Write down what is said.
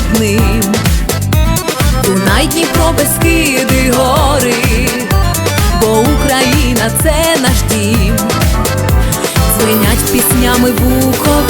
одним. Дунай, Дніпро, Бескиди, гори, бо Україна це наш дім. звинять піснями буковинці,